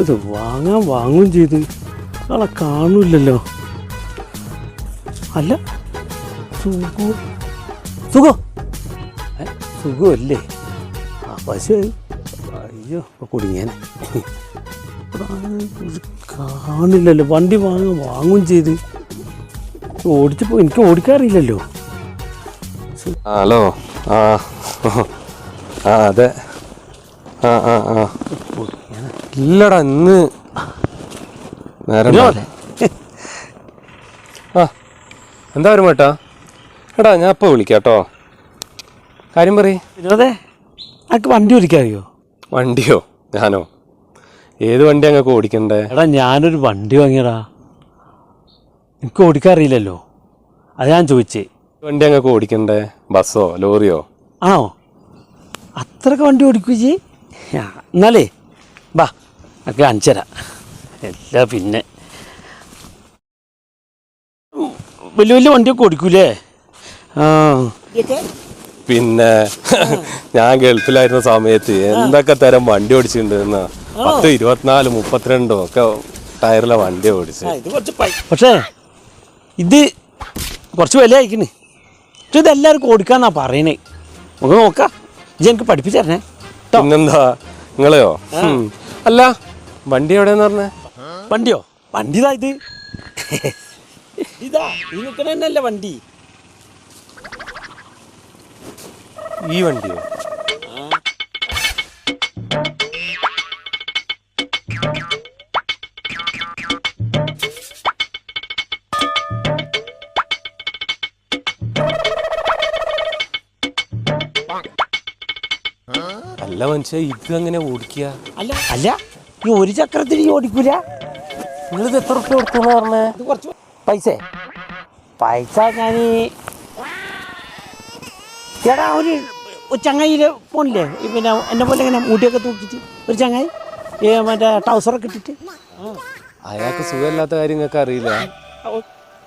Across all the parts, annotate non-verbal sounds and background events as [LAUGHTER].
ഇത് വാങ്ങാൻ വാങ്ങും ചെയ്ത്. ആളെ കാണില്ലല്ലോ. അല്ല സുഖോ? സുഖോ? സുഖമല്ലേ? ആ പശു അയ്യോ ഇപ്പൊ കുടുങ്ങിയാൻ കാണില്ലല്ലോ. വണ്ടി വാങ്ങാൻ വാങ്ങും ചെയ്ത്. ഓടിച്ചപ്പോൾ എനിക്ക് ഓടിക്കാറില്ലല്ലോ. ഹലോ. ആ ആ അതെ. ആ ആ ആ. ഇല്ലടാ ഇന്ന് നേരം ആ എന്താ വരും കേട്ടാ എടാ ഞാൻ ഇപ്പോൾ വിളിക്കാം കേട്ടോ കാര്യം പറയ്. വിനോദേ അനക്ക് വണ്ടി ഓടിക്കാറിയോ? വണ്ടിയോ? ഞാനോ? ഏത് വണ്ടി അങ്ങക്ക് ഓടിക്കണ്ടേ? എടാ ഞാനൊരു വണ്ടി വാങ്ങിയടാ. എനിക്ക് ഓടിക്കാറിയില്ലല്ലോ. അത് ഞാൻ ചോദിച്ചേ. വണ്ടി അങ്ങക്ക് ഓടിക്കണ്ടേ? ബസ്സോ ലോറിയോ? ആണോ? അത്രയ്ക്ക് വണ്ടി ഓടിക്കുകയെ എന്നാലേ ബാ ഒക്കെ കാണിച്ചു തരാം. എല്ലാ പിന്നെ. വലിയ വലിയ വണ്ടിയൊക്കെ ഓടിക്കൂലേ? ആ. പിന്നെ ഞാൻ ഗൾഫിലായിരുന്ന സമയത്ത് എന്തൊക്കെ തരം വണ്ടി ഓടിച്ചിട്ടുണ്ട് എന്നാ പത്ത് ഇരുപത്തിനാല് മുപ്പത്തിരണ്ടോ ഒക്കെ ടയറിലെ വണ്ടി ഓടിച്ചു. പക്ഷേ ഇത് കുറച്ച് വില അയക്കണ് പക്ഷെ ഇതെല്ലാവർക്കും ഓടിക്കാന്നാ പറയണേ. നമുക്ക് നോക്കാം. ഇത് എനിക്ക് പഠിപ്പിച്ചു തരണേ. ട്ടോ. പിന്നെന്താ? നിങ്ങളെയോ? ഉം. അല്ല വണ്ടി എവിടെയെന്ന് പറഞ്ഞേ? വണ്ടിയോ? വണ്ടി ഇതാ. ഇത് [LAUGHS] ഇതാ ഈ നിൽക്കണ തന്നെയല്ലേ വണ്ടി. ഈ വണ്ടിയോ? അല്ല മനുഷ്യ ഇത് അങ്ങനെ ഓടിക്കുക? അല്ല അല്ല ഈ ഒരു ചക്രത്തിൽ ഈ ഓടിക്കൂല. നിങ്ങളിത് എത്ര റുപ്യ കൊടുത്തെന്ന് പറഞ്ഞേ? ഇത് കുറച്ച് പൈസ? പൈസ ഞാൻ ചേട്ടാ ഒരു ചങ്ങായിയിൽ പോണില്ലേ? പിന്നെ എന്നെ പോലെ ഇങ്ങനെ മുടിയൊക്കെ തൂക്കിയിട്ട് ഒരു ചങ്ങായി മറ്റേ ട്രൗസറൊക്കെ ഇട്ടിട്ട്. അയാൾക്ക് സുഖമില്ലാത്ത കാര്യങ്ങൾക്ക് അറിയില്ല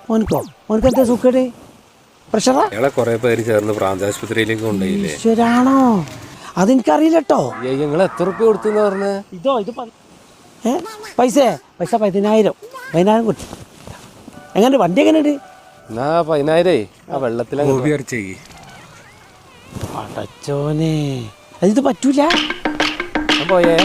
മോനിക്കോ മോനിക്ക്? എന്താ സുഖേട്? പ്രഷറാ? അയാളെ കുറെ പേര് ചേർന്ന് പ്രാന്താശുപത്രിയിലേക്ക് കൊണ്ടുപോയില്ലേ? ഈശ്വരാണോ? അതെനിക്കറിയില്ല കേട്ടോ നിങ്ങൾ എത്ര റുപ്യ കൊടുത്തെന്ന് പറഞ്ഞേ? ഇതോ ഇത് ഏ? പൈസ? പൈസ പതിനായിരം. പതിനായിരം കൊടുത്തു എങ്ങനെ വണ്ടി എങ്ങനെയുണ്ട് എന്നാ പതിനായിരേ. ആ വെള്ളത്തിലങ്ങ് അടച്ചോനെ. ഇത് പറ്റൂല. പോയേ.